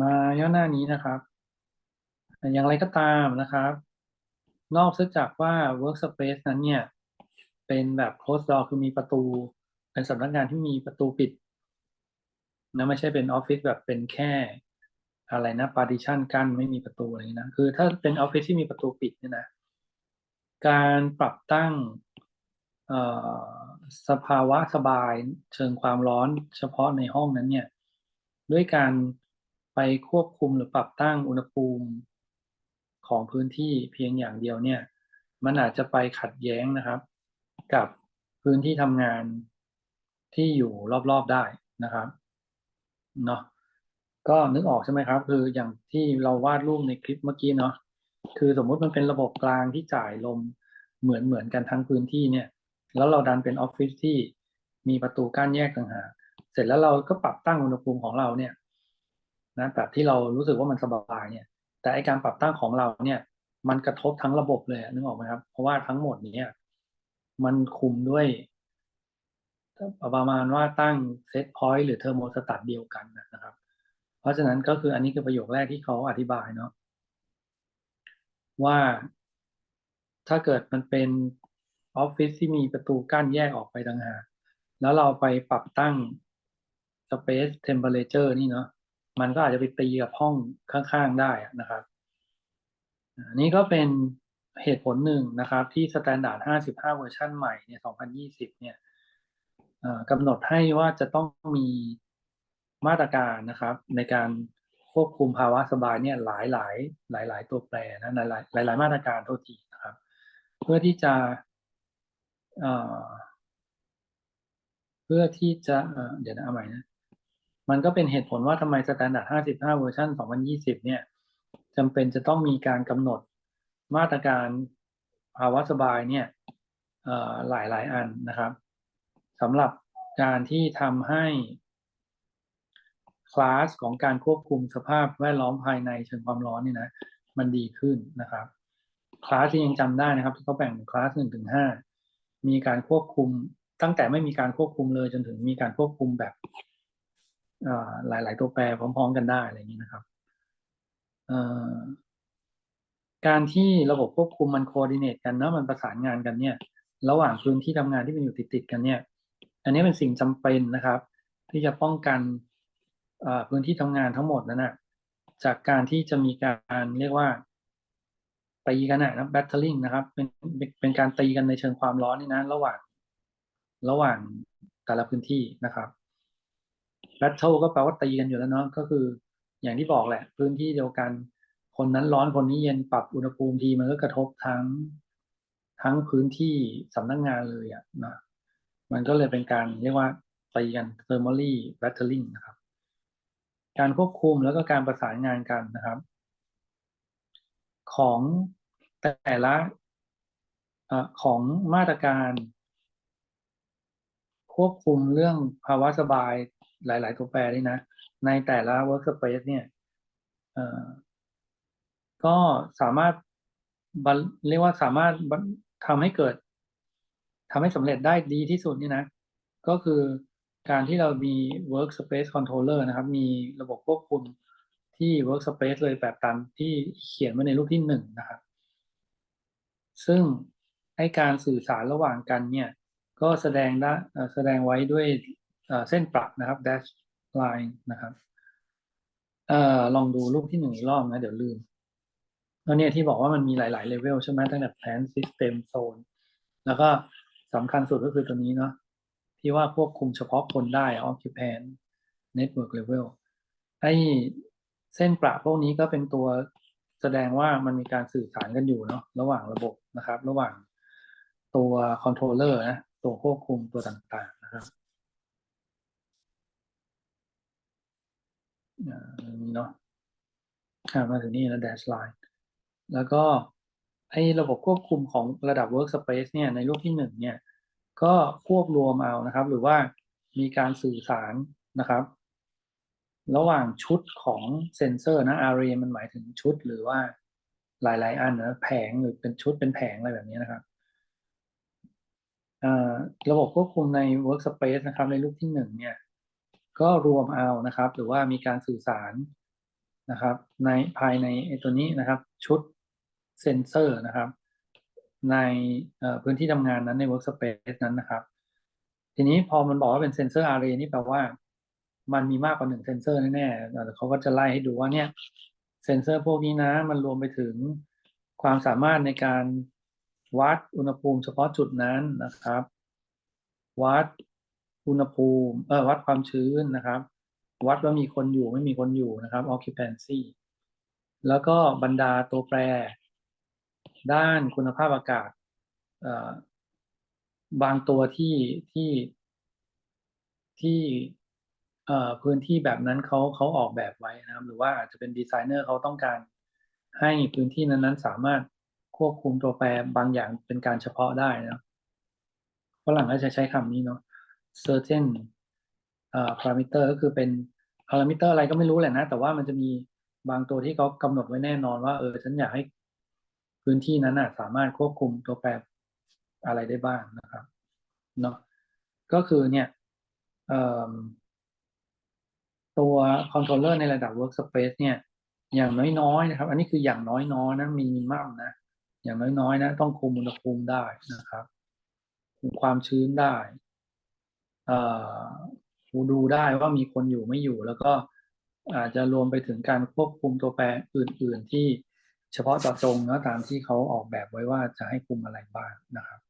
มาย่อหน้านี้นะครับ อย่างไรก็ตามนะครับ นอกจากว่า workspace นั้นเนี่ย เป็นแบบ closed door คือมีประตู เป็นสำนักงานที่มีประตูปิดนะไม่ใช่เป็นออฟฟิศแบบเป็นแค่อะไรนะ partition กั้นไม่มีประตูอะไรนะ คือถ้าเป็นออฟฟิศที่มีประตูปิดเนี่ยนะ การปรับตั้งสภาวะสบายเชิงความร้อนเฉพาะในห้องนั้นเนี่ย ด้วยการ ไปควบคุมหรือปรับตั้งอุณหภูมิของพื้นที่เพียงอย่างเดียวเนี่ย มันอาจจะไปขัดแย้งนะครับ กับพื้นที่ทำงานที่อยู่รอบๆได้นะครับเนาะก็นึกออกใช่ไหมครับ คืออย่างที่เราวาดรูปในคลิปเมื่อกี้เนาะคือสมมุติมันเป็นระบบกลางที่จ่ายลมเหมือนเหมือนกันทั้งพื้นที่เนี่ย แล้วเราดันเป็นออฟฟิศที่มีประตูกั้นแยกต่างหากเสร็จแล้วเราก็ปรับตั้งอุณหภูมิของเราเนี่ย นะแบบที่เรารู้สึกว่ามันสบายเนี่ย แต่ไอการปรับตั้งของเราเนี่ย มันกระทบทั้งระบบเลยนึกออกไหมครับ เพราะว่าทั้งหมดนี้มันคุมด้วยประมาณว่าตั้งเซตพอยต์หรือเทอร์โมสตัตเดียวกันนะครับ เพราะฉะนั้นก็คืออันนี้คือประโยคแรกที่เขาอธิบายเนาะว่าถ้าเกิดมันเป็นออฟฟิศที่มีประตูกั้นแยกออกไปต่างหากแล้วเราไปปรับตั้ง Space Temperature นี่เนาะ มันก็อาจจะไปตีกับห้องข้างๆได้นะครับอันนี้ก็เป็นเหตุผลหนึ่งนะครับที่ Standard 55 เวอร์ชันใหม่เนี่ย2020 เนี่ยกำหนดให้ว่าจะต้องมีมาตรการนะครับ ในการควบคุมภาวะสบายเนี่ยหลายหลายหลายหลายตัวแปรนะหลายหลายหลายมาตรการโทษทีนะครับ เพื่อที่จะเพื่อที่จะเดี๋ยวนะเอาใหม่นะ มันก็เป็นเหตุผลว่าทำไมสแตนดาร์ด55 เวอร์ชัน2020 เนี่ยจำเป็นจะต้องมีการกำหนดมาตรการภาวะสบายเนี่ยหลายหลายอันนะครับสำหรับการที่ทำให้คลาสของการควบคุมสภาพแวดล้อมภายในเชิงความร้อนเนี่ยนะมันดีขึ้นนะครับคลาสที่ยังจำได้นะครับที่เขาแบ่งคลาสหนึ่งถึงห้ามีการควบคุมตั้งแต่ไม่มีการควบคุมเลยจนถึงมีการควบคุมแบบ หลาย ๆ ตัวแปรพร้อม ๆ กันได้อะไรอย่างนี้นะครับการที่ระบบควบคุมมันโคดิเนตกันนะมันประสานงานกันเนี่ย ระหว่างพื้นที่ทำงานที่มันอยู่ติดๆกันเนี่ย อันนี้เป็นสิ่งจำเป็นนะครับ ที่จะป้องกันพื้นที่ทำงานทั้งหมดนั้นนะจากการที่จะมีการเรียกว่าตีกันนะแบตเตอร์ลิงนะครับ เป็นเป็นการตีกันในเชิงความร้อนนี่นะ ระหว่างระหว่างแต่ละพื้นที่นะครับ บตเทิลก็แปลว่าตีกันอยู่แล้วเนาะก็คือ อย่างที่บอกแหละ พื้นที่เดียวกัน คนนั้นร้อนคนนี้เย็นปรับอุณหภูมิทีมันก็กระทบทั้งทั้งพื้นที่สำนักงงานเลยอะนะมันก็เลยเป็นการเรียกว่าตีกัน thermally battering นะครับ การควบคุมแล้วก็การประสานงานกันนะครับ ของแต่ละของมาตรการ ควบคุมเรื่องภาวะสบาย หลายๆตัวแปรนี่นะ ในแต่ละ workspace เนี่ยก็สามารถเรียกว่าสามารถทำให้เกิดทำให้สำเร็จได้ดีที่สุดนี่นะ ก็คือการที่เรามี workspace controller นะครับ มีระบบควบคุมที่ workspace เลยแบบตามที่เขียนไว้ในรูปที่หนึ่งนะครับ ซึ่งให้การสื่อสารระหว่างกันเนี่ย ก็แสดงได้แสดงไว้ด้วย เส้นปรับนะครับ dash line นะครับอลองดูรูปที่หนึ่งอีกรอบนะ เดี๋ยวลืมแล้วเนี่ยที่บอกว่ามันมีหลายๆเลเวลใช่ไหมตั้งแต่ plan system zone แล้วก็สำคัญสุดก็คือตัวนี้เนาะที่ว่าควบคุมเฉพาะคนได้ occupant network level ไอ้เส้นประพวกนี้ก็เป็นตัวแสดงว่ามันมีการสื่อสารกันอยู่เนาะระหว่างระบบนะครับ ระหว่างตัวคอนโทรลเลอร์นะตัวควบคุมตัวต่างๆนะครับ นี้เนาะมาถึงนี่แล้ว dash line แล้วก็ไอ้ระบบควบคุมของระดับ workspace เนี่ยในรูปที่หนึ่งเนี่ยก็ควบรวมเอานะครับ หรือว่ามีการสื่อสารนะครับ ระหว่างชุดของเซนเซอร์นะ array มันหมายถึงชุดหรือว่าหลายๆ อันนะแผงหรือเป็นชุดเป็นแผงอะไรแบบนี้นะครับระบบควบคุมใน workspace นะครับในรูปที่หนึ่งเนี่ย ก็รวมเอานะครับ หรือว่ามีการสื่อสารนะครับ ในภายในไอ้ตัวนี้นะครับ ชุดเซนเซอร์นะครับ ในพื้นที่ทำงานนั้นใน workspace นั้นนะครับ ทีนี้พอมันบอกว่าเป็นเซนเซอร์อาร์เรนี่แปลว่า มันมีมากกว่าหนึ่งเซนเซอร์แน่ๆแต่เขาก็จะไล่ให้ดูว่าเนี่ยเซนเซอร์พวกนี้นะ มันรวมไปถึงความสามารถในการวัดอุณหภูมิเฉพาะจุดนั้นนะครับ วัด อุณหภูมิเออวัดความชื้นนะครับ วัดว่ามีคนอยู่ไม่มีคนอยู่นะครับ occupancy แล้วก็บรรดาตัวแปร ด้านคุณภาพอากาศเอ่อบางตัวที่ที่ที่เอ่อพื้นที่แบบนั้นเขาเขาออกแบบไว้นะครับ หรือว่าอาจจะเป็นดีไซเนอร์เขาต้องการให้พื้นที่นั้นๆ สามารถควบคุมตัวแปรบางอย่างเป็นการเฉพาะได้นะฝรั่งก็จะใช้คำนี้เนาะ certain เอ่อ parameter ก็คือเป็น parameter อะไรก็ไม่รู้แหละนะ แต่ว่ามันจะมีบางตัวที่เขากำหนดไว้แน่นอนว่าเออฉันอยากให้พื้นที่นั้นนะสามารถควบคุมตัวแปรอะไรได้บ้างนะครับเนาะก็คือเนี่ยตัวคอนโทรลเลอร์ในระดับ workspace เนี่ย อย่างน้อยๆนะครับ อันนี้คืออย่างน้อยๆนะมีมินิมัมนะ อย่างน้อยๆนะต้องคุมอุณหภูมิได้นะครับ คุมความชื้นได้ ดูได้ว่ามีคนอยู่ไม่อยู่ แล้วก็อาจจะรวมไปถึงการควบคุมตัวแปรอื่น ๆ ที่เฉพาะเจาะจงนะตามที่เขาออกแบบไว้ว่าจะให้คุมอะไรบ้างนะครับ